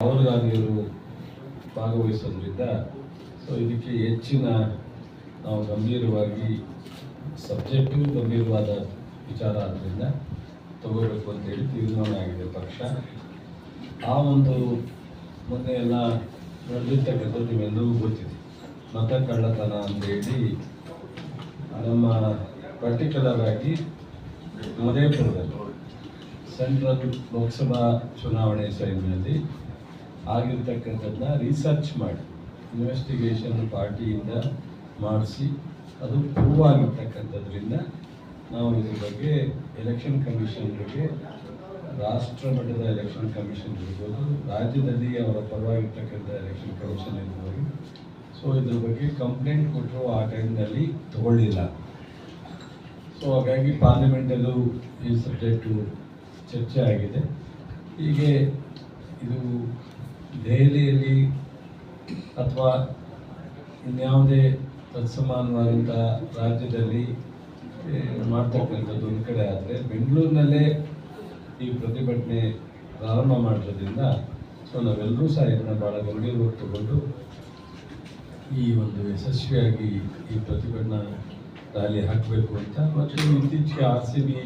ರಾಹುಲ್ ಗಾಂಧಿಯವರು ಭಾಗವಹಿಸೋದ್ರಿಂದ ಸೊ ಇದಕ್ಕೆ ಹೆಚ್ಚಿನ ನಾವು ಗಂಭೀರವಾಗಿ ಸಬ್ಜೆಕ್ಟಿವ್ ಗಂಭೀರವಾದ ವಿಚಾರ ಆದ್ದರಿಂದ ತಗೋಬೇಕು ಅಂತೇಳಿ ತೀರ್ಮಾನ ಆಗಿದೆ ಪಕ್ಷ. ಆ ಒಂದು ಮೊನ್ನೆ ಎಲ್ಲ ನಡೆದಿರ್ತಕ್ಕಂಥದ್ದು ನಿಮ್ಮೆಲ್ಲರಿಗೂ ಗೊತ್ತಿದೆ. ಮತ ಕಳ್ಳತನ ಅಂತೇಳಿ ನಮ್ಮ ಪರ್ಟಿಕ್ಯುಲರ್ ಆಗಿ ಉದಯಪುರದಲ್ಲಿ ಸೆಂಟ್ರಲ್ ಲೋಕಸಭಾ ಚುನಾವಣೆ ಟೈಮ್ನಲ್ಲಿ ಆಗಿರ್ತಕ್ಕಂಥದ್ದನ್ನ ರಿಸರ್ಚ್ ಮಾಡಿ ಇನ್ವೆಸ್ಟಿಗೇಷನ್ ಪಾರ್ಟಿಯಿಂದ ಮಾಡಿಸಿ, ಅದು ಪ್ರೂವ್ ಆಗಿರ್ತಕ್ಕಂಥದ್ರಿಂದ ನಾವು ಇದ್ರ ಬಗ್ಗೆ ಎಲೆಕ್ಷನ್ ಕಮಿಷನ್ರಿಗೆ ರಾಷ್ಟ್ರ ಮಟ್ಟದ ಎಲೆಕ್ಷನ್ ಕಮಿಷನ್ ಇರ್ಬೋದು, ರಾಜ್ಯದಲ್ಲಿ ಅವರ ಪರವಾಗಿರ್ತಕ್ಕಂಥ ಎಲೆಕ್ಷನ್ ಕಮಿಷನ್ ಇರ್ಬೋದು. ಸೊ ಇದ್ರ ಬಗ್ಗೆ ಕಂಪ್ಲೇಂಟ್ ಕೊಟ್ಟರು ಆ ಟೈಮ್ನಲ್ಲಿ ತಗೊಳ್ಳಿಲ್ಲ. ಸೊ ಹಾಗಾಗಿ ಪಾರ್ಲಿಮೆಂಟಲ್ಲೂ ಈ ಸಬ್ಜೆಕ್ಟು ಚರ್ಚೆ ಆಗಿದೆ. ಹೀಗೆ ಇದು ದೆಹಲಿಯಲ್ಲಿ ಅಥವಾ ಇನ್ಯಾವುದೇ ತತ್ಸಮಾನವಾದಂಥ ರಾಜ್ಯದಲ್ಲಿ ಮಾಡ್ತಕ್ಕಂಥದ್ದು ಒಂದು ಕಡೆ ಆದರೆ ಬೆಂಗಳೂರಿನಲ್ಲೇ ಈ ಪ್ರತಿಭಟನೆ ಪ್ರಾರಂಭ ಮಾಡಿರೋದ್ರಿಂದ ಸೊ ನಾವೆಲ್ಲರೂ ಸಹ ಇದನ್ನು ಭಾಳ ಗಂಭೀರವಾಗಿ ತಗೊಂಡು ಈ ಒಂದು ಯಶಸ್ವಿಯಾಗಿ ಈ ಪ್ರತಿಭಟನಾ ರ್ಯಾಲಿ ಹಾಕಬೇಕು ಅಂತ. ಮತ್ತು ಇತ್ತೀಚೆಗೆ ಆರ್ ಸಿ ಬಿ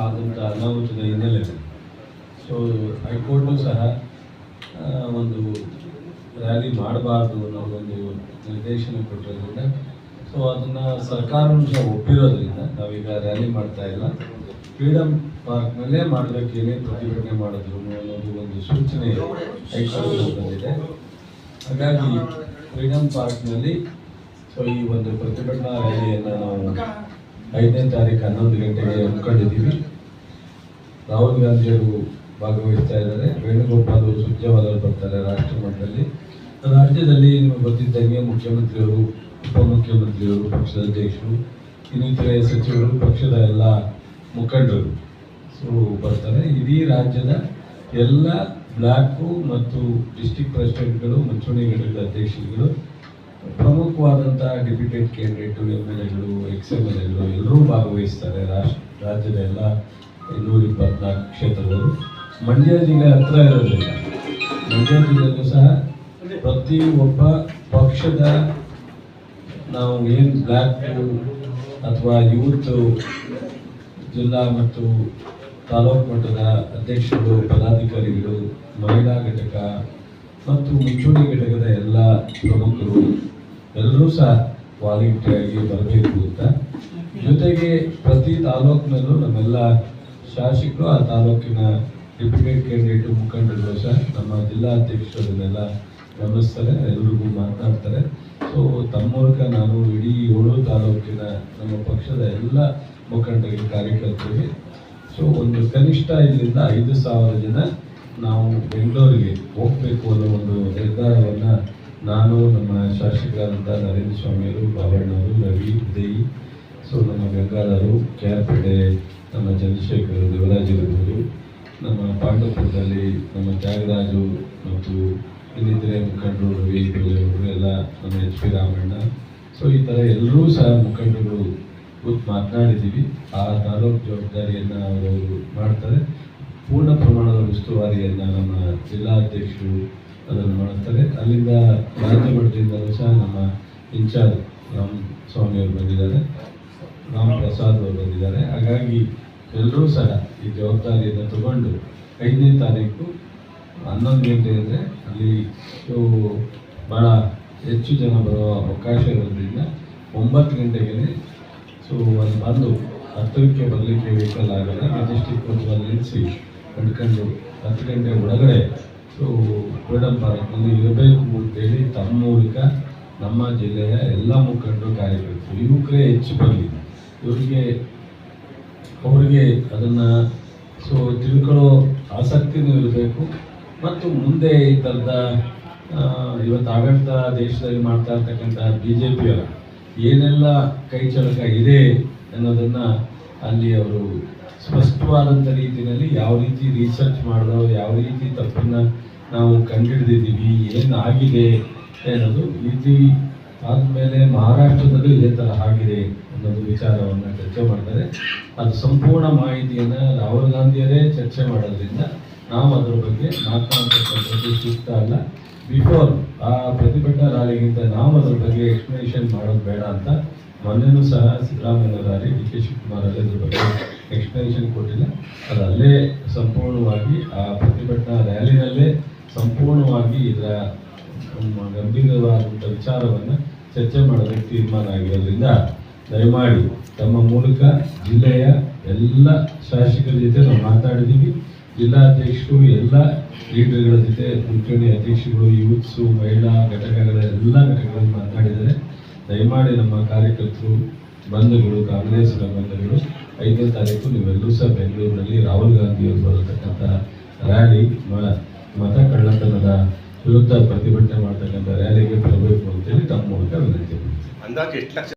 ಆದಂಥ ಅನಾಹುತದ ಹಿನ್ನೆಲೆಯಲ್ಲಿ ಸೊ ಹೈಕೋರ್ಟು ಸಹ ಒಂದು ರ್ಯಾಲಿ ಮಾಡಬಾರ್ದು ಅನ್ನೋದೊಂದು ನಿರ್ದೇಶನ ಕೊಟ್ಟಿರೋದ್ರಿಂದ ಸೊ ಅದನ್ನು ಸರ್ಕಾರವೂ ಸಹ ಒಪ್ಪಿರೋದ್ರಿಂದ, ನಾವೀಗ ರ್ಯಾಲಿ ಮಾಡ್ತಾ ಇಲ್ಲ. ಫ್ರೀಡಮ್ ಪಾರ್ಕ್ನಲ್ಲೇ ಮಾಡಬೇಕು ಪ್ರತಿಭಟನೆ ಮಾಡಿದ್ರು ಅನ್ನೋದು ಒಂದು ಸೂಚನೆ ಹೈಕೋರ್ಟ್ ಬಂದಿದೆ. ಹಾಗಾಗಿ ಫ್ರೀಡಮ್ ಪಾರ್ಕ್ನಲ್ಲಿ ಸೊ ಈ ಒಂದು ಪ್ರತಿಭಟನಾ ರ್ಯಾಲಿಯನ್ನು ನಾವು ಐದನೇ ತಾರೀಕು ಹನ್ನೊಂದು ಗಂಟೆಗೆ ಹಮ್ಮಿಕೊಂಡಿದ್ದೀವಿ. ರಾಹುಲ್ ಗಾಂಧಿಯವರು ಭಾಗವಹಿಸ್ತಾ ಇದ್ದಾರೆ. ವೇಣುಗೋಪಾಲ್ ಸುರ್ಜೇವಾಲರು ಬರ್ತಾರೆ ರಾಷ್ಟ್ರ ಮಟ್ಟದಲ್ಲಿ ರಾಜ್ಯದಲ್ಲಿ ನಿಮಗೆ ಗೊತ್ತಿದ್ದಂಗೆ ಮುಖ್ಯಮಂತ್ರಿಯವರು, ಉಪಮುಖ್ಯಮಂತ್ರಿಯವರು, ಪಕ್ಷದ ಅಧ್ಯಕ್ಷರು, ಇನ್ನಿತರೆ ಸಚಿವರು, ಪಕ್ಷದ ಎಲ್ಲ ಮುಖಂಡರು ಸೊ ಬರ್ತಾರೆ. ಇಡೀ ರಾಜ್ಯದ ಎಲ್ಲ ಬ್ಲಾಕು ಮತ್ತು ಡಿಸ್ಟಿಕ್ ಪ್ರೆಸಿಡೆಂಟ್ಗಳು ಮುಂಚೂಣಿ ಘಟಕದ ಅಧ್ಯಕ್ಷರುಗಳು ಪ್ರಮುಖವಾದಂಥ ಡೆಪ್ಯೂಟೆಡ್ ಕ್ಯಾಂಡಿಡೇಟು ಎಂ ಎಲ್ ಎಗಳು ಎಕ್ಸ್ ಎಂ ಎಲ್ ಎಗಳು ಎಲ್ಲರೂ ಭಾಗವಹಿಸ್ತಾರೆ. ರಾಷ್ಟ್ರ, ರಾಜ್ಯದ ಎಲ್ಲ ಇನ್ನೂರ ಇಪ್ಪತ್ನಾಲ್ಕು ಕ್ಷೇತ್ರಗಳು ಮಂಡ್ಯ ಜಿಲ್ಲೆ ಹತ್ರ ಇರೋದ್ರಿಂದ, ಮಂಡ್ಯ ಜಿಲ್ಲೆಯಲ್ಲೂ ಸಹ ಪ್ರತಿ ಒಬ್ಬ ಪಕ್ಷದ ನಾವು ಏನು ಬ್ಲ್ಯಾಕ್ ಅಥವಾ ಯೂತ್ ಜಿಲ್ಲಾ ಮತ್ತು ತಾಲೂಕು ಮಟ್ಟದ ಅಧ್ಯಕ್ಷರು, ಪದಾಧಿಕಾರಿಗಳು, ಮಹಿಳಾ ಘಟಕ ಮತ್ತು ಮುಂಚೂಣಿ ಘಟಕದ ಎಲ್ಲ ಪ್ರಮುಖರು ಎಲ್ಲರೂ ಸಹ ವಾಲಂಟಿಯರ್ ಆಗಿ ಬರಬೇಕು ಅಂತ. ಜೊತೆಗೆ ಪ್ರತಿ ತಾಲೂಕಿನಲ್ಲೂ ನಮ್ಮೆಲ್ಲ ಶಾಸಕರು ಆ ತಾಲೂಕಿನ ಡೆಪ್ಯೂಟೆಡ್ ಕ್ಯಾಂಡಿಡೇಟ್ ಮುಖಂಡರು ದೋಷ ನಮ್ಮ ಜಿಲ್ಲಾ ಅಧ್ಯಕ್ಷರನ್ನೆಲ್ಲ ಗಮನಿಸ್ತಾರೆ, ಎಲ್ರಿಗೂ ಮಾತನಾಡ್ತಾರೆ ಸೊ ತಮ್ಮ ಮೂಲಕ ನಾನು ಇಡೀ ಏಳು ತಾಲೂಕಿನ ನಮ್ಮ ಪಕ್ಷದ ಎಲ್ಲ ಮುಖಂಡರಿಗೆ ಕಾರ್ಯಕರ್ತರಿಗೆ ಸೊ ಒಂದು ಕನಿಷ್ಠ ಇಲ್ಲಿಂದ ಐದು ಸಾವಿರ ಜನ ನಾವು ಬೆಂಗಳೂರಿಗೆ ಹೋಗಬೇಕು ಅನ್ನೋ ಒಂದು ನಿರ್ಧಾರವನ್ನು ನಾನು ನಮ್ಮ ಶಾಸಕರಾದಂಥ ನರೇಂದ್ರ ಸ್ವಾಮಿಯವರು ಬಾಬಣ್ಣವರು, ರವಿ ದೇಯಿ ಸೊ ನಮ್ಮ ಗಂಗಾಧರು ಕೆ ಆರ್ ಪೇಟೆ ನಮ್ಮ ಚಂದ್ರಶೇಖರ್ ದೇವರಾಜ್ ಇರ್ಬೋದು ನಮ್ಮ ಪಾಂಡವಪುರದಲ್ಲಿ ನಮ್ಮ ತ್ಯಾಗರಾಜು ಮತ್ತು ಇನ್ನಿತರೆ ಮುಖಂಡರು, ರವಿ ಬೆಳೆಯವರು ಎಲ್ಲ ನಮ್ಮ ಎಚ್ ಪಿ ರಾಮಣ್ಣ. ಸೊ ಈ ಥರ ಎಲ್ಲರೂ ಸಹ ಮುಖಂಡರು ಕೂತು ಮಾತನಾಡಿದ್ದೀವಿ. ಆ ತಾಲೂಕು ಜವಾಬ್ದಾರಿಯನ್ನು ಅವರು ಮಾಡ್ತಾರೆ. ಪೂರ್ಣ ಪ್ರಮಾಣದ ಉಸ್ತುವಾರಿಯನ್ನು ನಮ್ಮ ಜಿಲ್ಲಾಧ್ಯಕ್ಷರು ಅದನ್ನು ಮಾಡ್ತಾರೆ. ಅಲ್ಲಿಂದ ರಾಜ್ಯ ಮಟ್ಟದಿಂದಲೂ ಸಹ ನಮ್ಮ ಇನ್ಚಾರ್ಜ್ ರಾಮ್ ಸ್ವಾಮಿಯವರು ಬಂದಿದ್ದಾರೆ. ರಾಮ್ ಪ್ರಸಾದ್ ಅವರು ಬಂದಿದ್ದಾರೆ. ಹಾಗಾಗಿ ಎಲ್ಲರೂ ಸಹ ಈ ಜವಾಬ್ದಾರಿಯನ್ನು ತಗೊಂಡು ಐದನೇ ತಾರೀಕು ಹನ್ನೊಂದು ಗಂಟೆ ಅಂದರೆ ಅಲ್ಲಿ ಭಾಳ ಹೆಚ್ಚು ಜನ ಬರುವ ಅವಕಾಶ ಇರೋದ್ರಿಂದ ಒಂಬತ್ತು ಗಂಟೆಗೆ ಸೊ ಅಲ್ಲಿ ಬಂದು ಹತ್ತಕ್ಕೆ ಬರಲಿಕ್ಕೆ ವೆಹಿಕಲ್ ಆಗಲ್ಲ. ಮೆಜೆಸ್ಟಿಕ್ ಅಲ್ಲಿ ನಿಲ್ಲಿಸಿ ಕಂಡ್ಕೊಂಡು ಹತ್ತು ಗಂಟೆ ಒಳಗಡೆ ಸೊ ಫ್ರೀಡಮ್ ಪಾರ್ಕ್ನಲ್ಲಿ ಇರಬೇಕು ಅಂತೇಳಿ ತಮ್ಮ ಮೂಲಕ ನಮ್ಮ ಜಿಲ್ಲೆಯ ಎಲ್ಲ ಮುಖಂಡರು, ಕಾರ್ಯಕರ್ತರು, ಯುವಕರೇ ಹೆಚ್ಚು ಬರಲಿ. ಇವರಿಗೆ ಅವರಿಗೆ ಅದನ್ನು ಸೊ ತಿಳ್ಕೊಳ್ಳೋ ಆಸಕ್ತಿನೂ ಇರಬೇಕು. ಮತ್ತು ಮುಂದೆ ಈ ಥರದ ಇವತ್ತು ಆಡಳಿತ ದೇಶದಲ್ಲಿ ಮಾಡ್ತಾ ಇರ್ತಕ್ಕಂಥ ಬಿ ಜೆ ಪಿಯವರ ಏನೆಲ್ಲ ಕೈ ಚಳಕ ಇದೆ ಅನ್ನೋದನ್ನು ಅಲ್ಲಿ ಅವರು ಸ್ಪಷ್ಟವಾದಂಥ ರೀತಿಯಲ್ಲಿ ಯಾವ ರೀತಿ ರಿಸರ್ಚ್ ಮಾಡಿದೋ ಯಾವ ರೀತಿ ತಪ್ಪನ್ನು ನಾವು ಕಂಡುಹಿಡಿದಿದ್ದೀವಿ ಏನಾಗಿದೆ ಅನ್ನೋದು ಇಲ್ಲಿ ಆದಮೇಲೆ ಮಹಾರಾಷ್ಟ್ರದಲ್ಲೂ ಇದೇ ಥರ ಆಗಿದೆ ಅನ್ನೋದು ವಿಚಾರವನ್ನು ಚರ್ಚೆ ಮಾಡ್ತಾರೆ. ಅದು ಸಂಪೂರ್ಣ ಮಾಹಿತಿಯನ್ನು ರಾಹುಲ್ ಗಾಂಧಿಯರೇ ಚರ್ಚೆ ಮಾಡೋದ್ರಿಂದ ನಾವು ಅದರ ಬಗ್ಗೆ ಮಾತನಾಡ್ತಕ್ಕಂಥದ್ದು ಸೂಕ್ತ ಅಲ್ಲ. ಬಿಫೋರ್ ಆ ಪ್ರತಿಭಟನಾ ರ್ಯಾಲಿಗಿಂತ ನಾವು ಅದ್ರ ಬಗ್ಗೆ ಎಕ್ಸ್ಪ್ಲನೇಷನ್ ಮಾಡೋದು ಬೇಡ ಅಂತ ಮೊನ್ನೆನೂ ಸಹ ಸಿದ್ದರಾಮಯ್ಯನವರಾಗಿ ಡಿ ಕೆ ಶಿವಕುಮಾರ್ ಅಲ್ಲಿ ಅದ್ರ ಬಗ್ಗೆ ಎಕ್ಸ್ಪ್ಲನೇಷನ್ ಕೊಟ್ಟಿಲ್ಲ. ಅದು ಸಂಪೂರ್ಣವಾಗಿ ಆ ಪ್ರತಿಭಟನಾ ರ್ಯಾಲಿನಲ್ಲೇ ಸಂಪೂರ್ಣವಾಗಿ ಇದರ ಗಂಭೀರವಾದಂಥ ವಿಚಾರವನ್ನು ಚರ್ಚೆ ಮಾಡೋದಕ್ಕೆ ತೀರ್ಮಾನ ಆಗಿರೋದ್ರಿಂದ ದಯಮಾಡಿ ತಮ್ಮ ಮೂಲಕ ಜಿಲ್ಲೆಯ ಎಲ್ಲ ಶಾಸಕರ ಜೊತೆ ನಾವು ಮಾತಾಡಿದ್ದೀವಿ. ಜಿಲ್ಲಾಧ್ಯಕ್ಷರು, ಎಲ್ಲ ಲೀಡರ್ಗಳ ಜೊತೆ ಮುಂಚೂಣಿ ಅಧ್ಯಕ್ಷಗಳು ಯೂತ್ಸು, ಮಹಿಳಾ ಘಟಕಗಳ ಎಲ್ಲ ಘಟಕಗಳಲ್ಲಿ ಮಾತಾಡಿದರೆ ದಯಮಾಡಿ ನಮ್ಮ ಕಾರ್ಯಕರ್ತರು, ಬಂಧುಗಳು ಕಾಂಗ್ರೆಸ್ನ ಬಂಧುಗಳು, ಐದನೇ ತಾರೀಕು ನೀವೆಲ್ಲರೂ ಸಹ ಬೆಂಗಳೂರಿನಲ್ಲಿ ರಾಹುಲ್ ಗಾಂಧಿಯವರು ಬರತಕ್ಕಂಥ ರ್ಯಾಲಿ ಮತ ಕಳ್ಳತನದ ವಿರುದ್ಧ ಪ್ರತಿಭಟನೆ ಮಾಡ್ತಕ್ಕಂಥ ರ್ಯಾಲಿಗೆ ಬರಬೇಕು ಅಂತೇಳಿ